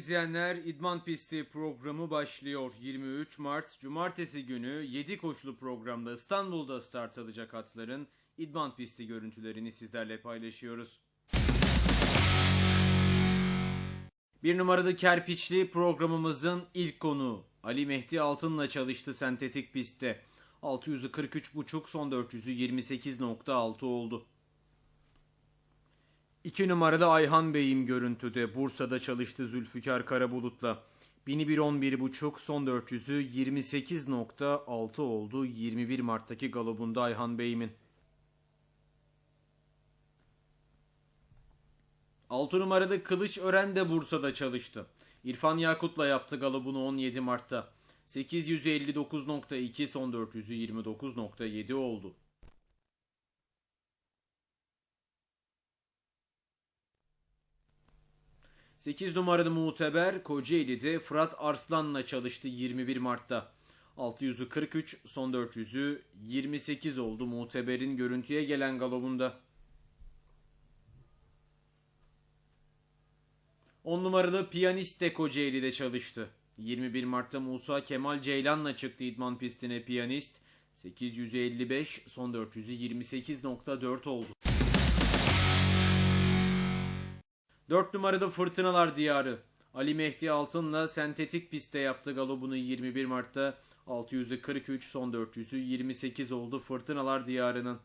izleyenler İdman Pisti programı başlıyor. 23 Mart Cumartesi günü 7 koşulu programda İstanbul'da start alacak atların İdman Pisti görüntülerini sizlerle paylaşıyoruz. Bir numaralı kerpiçli programımızın ilk konuğu Ali Mehdi Altın'la çalıştı sentetik pistte. 643.5 son 400'ü 28.6 oldu. 2 numarada Ayhan Bey'im görüntüde. Bursa'da çalıştı Zülfikar Karabulut'la. 1001 son 400'ü 28.6 oldu. 21 Mart'taki galobunda Ayhan Bey'imin. 6 numarada Kılıç Ören de Bursa'da çalıştı. İrfan Yakut'la yaptı galobunu 17 Mart'ta. 859.2 son 400'ü 29.7 oldu. 8 numaralı Muteber Kocaeli'de Fırat Arslan'la çalıştı 21 Mart'ta. 600'ü 43, son 400'ü 28 oldu Muteber'in görüntüye gelen galobunda. 10 numaralı Piyanist de Kocaeli'de çalıştı. 21 Mart'ta Musa Kemal Ceylan'la çıktı idman pistine Piyanist. 855, son 400'ü 28.4 oldu. 4 numarada Fırtınalar Diyarı. Ali Mehdi Altın'la sentetik pistte yaptı galobunu 21 Mart'ta. 600'ü 43, son 400'ü 28 oldu Fırtınalar Diyarı'nın.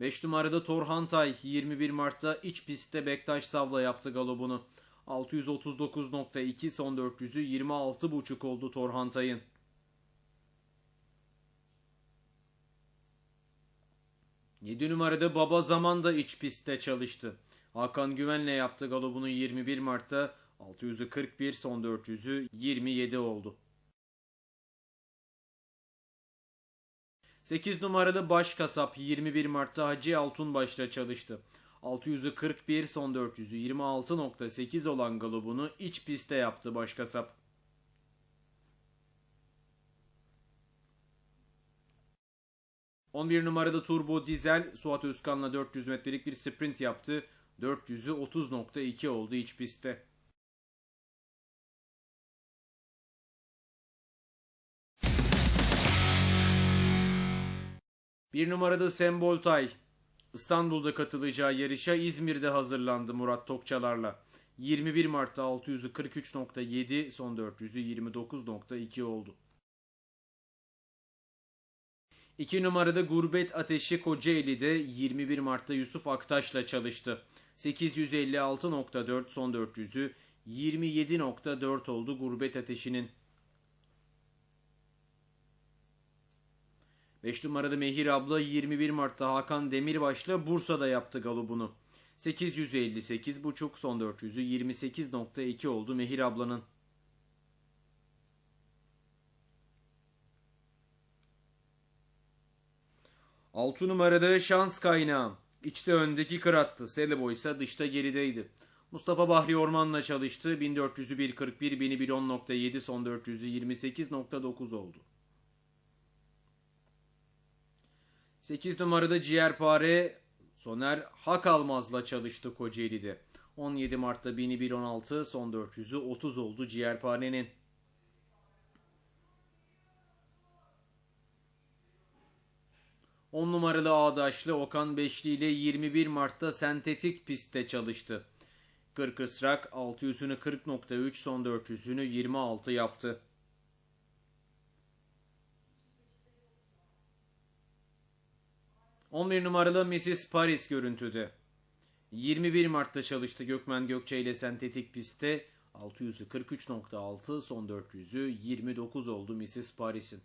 Beş numarada Torhan Tay 21 Mart'ta iç pistte Bektaş Sav'la yaptı galobunu. 639.2 son 400'ü 26.5 oldu Torhan Tay'ın. 7 numarada Baba Zaman da iç pistte çalıştı. Hakan Güven'le yaptı galobunu 21 Mart'ta 600'ü 41 son 400'ü 27 oldu. 8 numaralı Baş Kasap 21 Mart'ta Hacı Altunbaş'la çalıştı. 600'ü 41 son 400'ü 26.8 olan galobunu iç pistte yaptı Baş Kasap. 11 numarada Turbo Dizel Suat Özkan'la 400 metrelik bir sprint yaptı. 400'ü 30.2 oldu iç pistte. Bir numarada Sembol Tay. İstanbul'da katılacağı yarışa İzmir'de hazırlandı Murat Tokçalar'la. 21 Mart'ta 600'ü 43.7 son 400'ü 29.2 oldu. 2 numarada Gurbet Ateşi Kocaeli'de 21 Mart'ta Yusuf Aktaş'la çalıştı. 856.4 son 400'ü 27.4 oldu Gurbet Ateşi'nin. 5 numarada Mehir abla 21 Mart'ta Hakan Demirbaş'la Bursa'da yaptı galobunu. 858.5 son 400'ü 28.2 oldu Mehir ablanın. 6 numarada şans kaynağı. İçte öndeki kırattı. Selebo ise dışta gerideydi. Mustafa Bahri Orman'la çalıştı. 1400'ü 1.41, 1000'i 1.10.7, son 400'ü 28.9 oldu. 8 numarada Ciğerpare Soner Hakalmaz'la çalıştı Kocaeli'de. 17 Mart'ta 1000'i 1.16, son 400'ü 30 oldu Ciğerpare'nin. 10 numaralı Ağdaşlı Okan Beşli ile 21 Mart'ta sentetik pistte çalıştı. Kırkısrak 600'ünü 40.3 son 400'ünü 26 yaptı. ...11 numaralı Mrs. Paris görüntüde. 21 Mart'ta çalıştı Gökmen Gökçe ile sentetik pistte... ...600'ü 43.6 son 400'ü 29 oldu Mrs. Paris'in.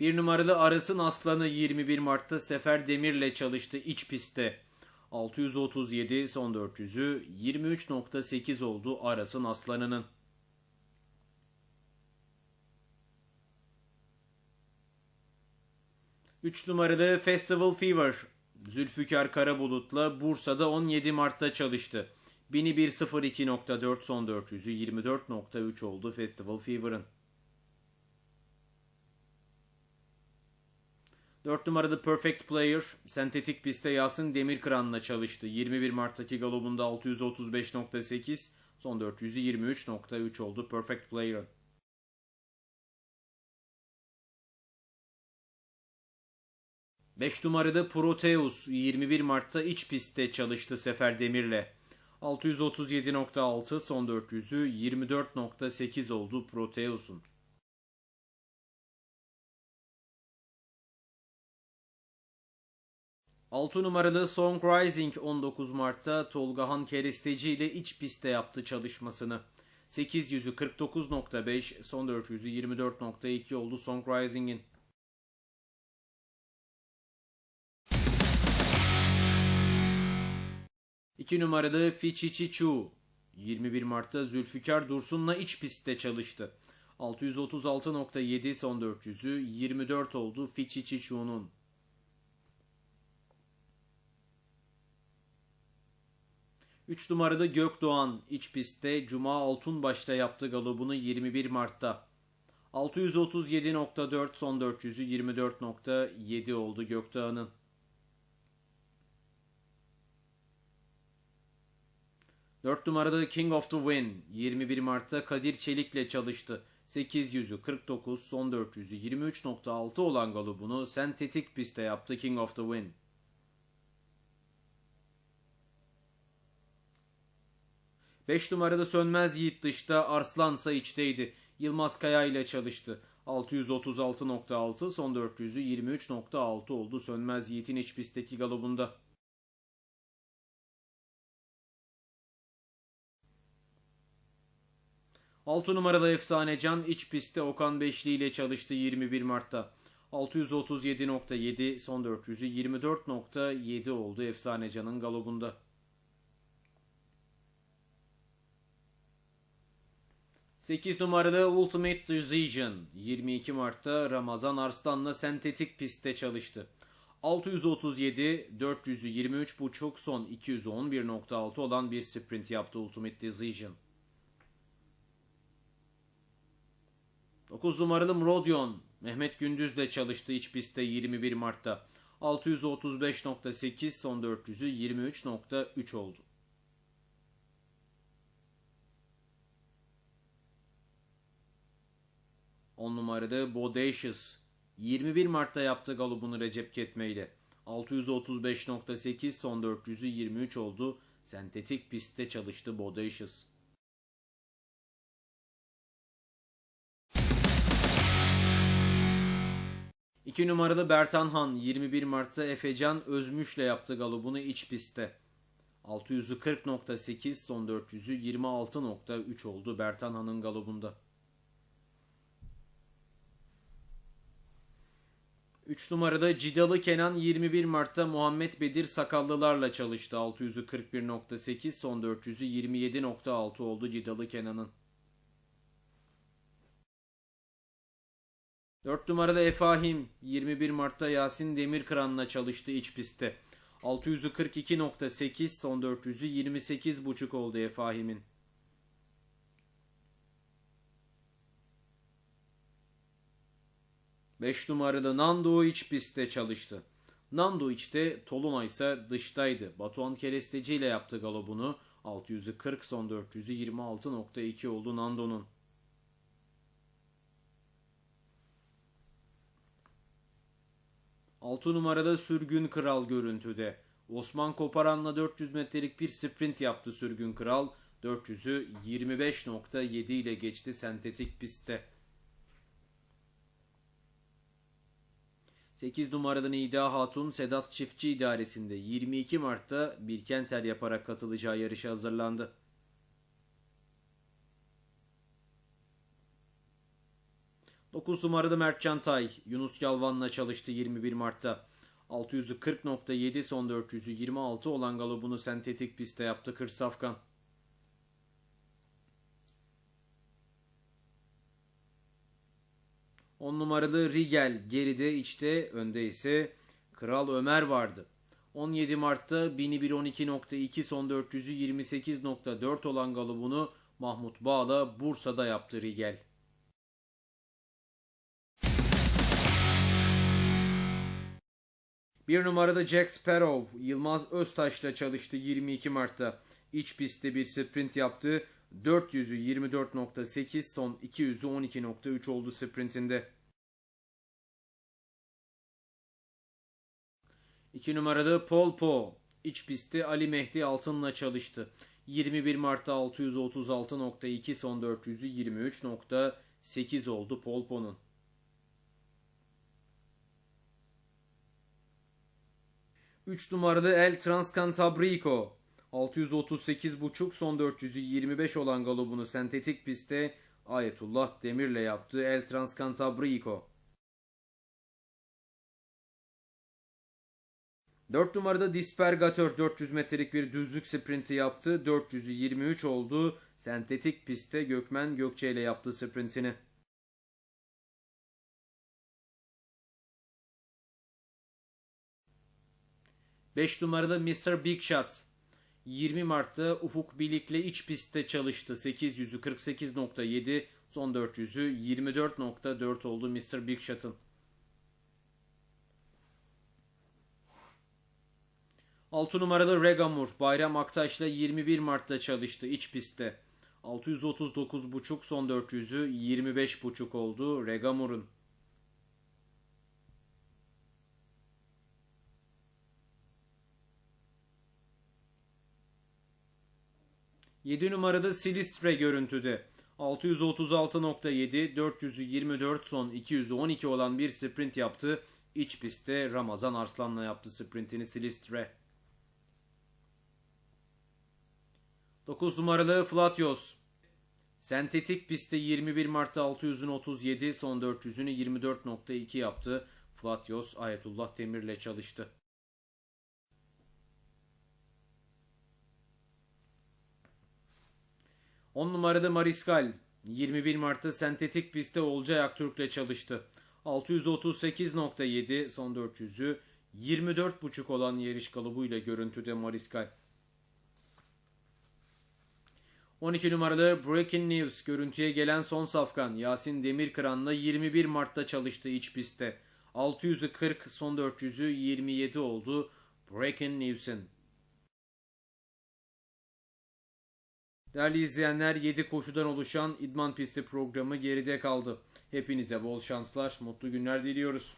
Bir numaralı Aras'ın aslanı 21 Mart'ta Sefer Demir'le çalıştı iç pistte. 637 son 400'ü 23.8 oldu Aras'ın aslanının. Üç numaralı Festival Fever Zülfikar Karabulut'la Bursa'da 17 Mart'ta çalıştı. 1001.02.4 son 400'ü 24.3 oldu Festival Fever'ın. 4 numarada Perfect Player sentetik pistte Yasin Demirkıran'la çalıştı. 21 Mart'taki galobunda 635.8 son 400'ü 23.3 oldu Perfect Player. Beş numarada Proteus 21 Mart'ta iç pistte çalıştı Sefer Demir'le. 637.6 son 400'ü 24.8 oldu Proteus'un. 6 numaralı Song Rising 19 Mart'ta Tolgahan Keresteci ile iç pistte yaptı çalışmasını. 800'ü 49.5, son 400'ü 24.2 oldu Song Rising'in. İki numaralı Fichichi Chu 21 Mart'ta Zülfikar Dursun'la iç pistte çalıştı. 636.7 son 400'ü 24 oldu Fichichi Chu'nun. 3 numarada Gökdoğan iç pistte Cuma Altunbaş'ta yaptı galobunu 21 Mart'ta. 637.4 son 400'ü 24.7 oldu Gökdoğan'ın. Dört numarada King of the Win 21 Mart'ta Kadir Çelik'le çalıştı. 800'ü 49 son 400'ü 23.6 olan galobunu sentetik pistte yaptı King of the Win. 5 numarada Sönmez Yiğit dışta Arslansa içteydi. Yılmaz Kaya ile çalıştı. 636.6 son 400'ü 23.6 oldu Sönmez Yiğit'in iç pistteki galobunda. Altı numaralı Efsane Can iç pistte Okan Beşli ile çalıştı 21 Mart'ta. 637.7 son 400'ü 24.7 oldu Efsane Can'ın galobunda. 8 numaralı Ultimate Decision 22 Mart'ta Ramazan Arslan'la sentetik pistte çalıştı. 637, 400'ü 23.5 son 211.6 olan bir sprint yaptı Ultimate Decision. 9 numaralı Mrodion Mehmet Gündüz'le çalıştı iç pistte 21 Mart'ta. 635.8 son 400'ü 23.3 oldu. 10 numarada Bodacious 21 Mart'ta yaptı galobunu Recep Ketme ile. 635.8 son 400'ü 23 oldu. Sentetik pistte çalıştı Bodacious. İki numaralı Bertan Han 21 Mart'ta Efecan Özmüş'le yaptı galobunu iç pistte. 640.8 son 400'ü 26.3 oldu Bertan Han'ın galobunda. 3 numarada Cidalı Kenan 21 Mart'ta Muhammed Bedir Sakallılarla çalıştı. 600'ü 41.8 son 400'ü 27.6 oldu Cidalı Kenan'ın. 4 numarada Efahim 21 Mart'ta Yasin Demirkıran'la çalıştı iç pistte. 600'ü 42.8 son 400'ü 28.5 oldu Efahim'in. 5 numaralı Nando iç pistte çalıştı. Nando içte, Toluna ise dıştaydı. Batuhan Keresteci ile yaptı galobunu. 600'ü 40 son 400'ü 26.2 oldu Nando'nun. Altı numarada Sürgün Kral görüntüde. Osman Koparan'la 400 metrelik bir sprint yaptı Sürgün Kral. 400'ü 25.7 ile geçti sentetik pistte. 8 numaralı Nida Hatun Sedat Çiftçi idaresinde 22 Mart'ta bir kenter yaparak katılacağı yarışa hazırlandı. Dokuz numaralı Mert Çantay Yunus Yalvan'la çalıştı 21 Mart'ta. 600'ü 40.7 son 400'ü 26 olan galobunu sentetik pistte yaptı Kırsafkan. 10 numaralı Rigel geride içte önde ise Kral Ömer vardı. 17 Mart'ta 1012.2 son 400'ü 28.4 olan galibunu Mahmut Bağla Bursa'da yaptı Rigel. Bir numarada Jack Sparrow, Yılmaz Öztaş'la çalıştı 22 Mart'ta. İç pistte bir sprint yaptı. 400'ü 24.8, son 200'ü 12.3 oldu sprintinde. 2 numarada Paul Po. İç pistte Ali Mehdi Altın'la çalıştı. 21 Mart'ta 636.2 son 400'ü 23.8 oldu Paul Po'nun. Üç numaralı El Transcantabrico. 638.5 son 400'ü 25 olan galobunu sentetik pistte Ayetullah Demir'le yaptı El Transcantabrico. 4 numarada Dispergatör 400 metrelik bir düzlük sprinti yaptı. 400'ü 23 oldu. Sentetik pistte Gökmen Gökçe ile yaptı sprintini. Beş numarada Mr. Big Shot. 20 Mart'ta Ufuk Bilik'le iç pistte çalıştı. 800'ü 48.7, son 400'ü 24.4 oldu Mr. Big Shot'ın. 6 numaralı Regamur Bayram Aktaş'la 21 Mart'ta çalıştı iç pistte. 639.5 son 400'ü 25.5 oldu Regamur'un. Yedi numarada Silistre görüntüde. 636.7, 400'ü 24 son 200'ü 12 olan bir sprint yaptı. İç pistte Ramazan Arslan'la yaptı sprintini Silistre. 9 numaralı Flatios. Sentetik pistte 21 Mart'ta 600'ün 37, son 400'ünü 24.2 yaptı. Flatios Ayetullah Demir'le çalıştı. On numarada Mariskal. 21 Mart'ta sentetik pistte Olcay Aktürk'le çalıştı. 638.7 son 400'ü 24.5 olan yarış kalıbıyla görüntüde Mariskal. 12 numaralı Breaking News görüntüye gelen son safkan Yasin Demirkıran'la 21 Mart'ta çalıştı iç pistte. 600'ü 40 son 400'ü 27 oldu Breaking News'in. Değerli izleyenler 7 koşudan oluşan idman pisti programı geride kaldı. Hepinize bol şanslar, mutlu günler diliyoruz.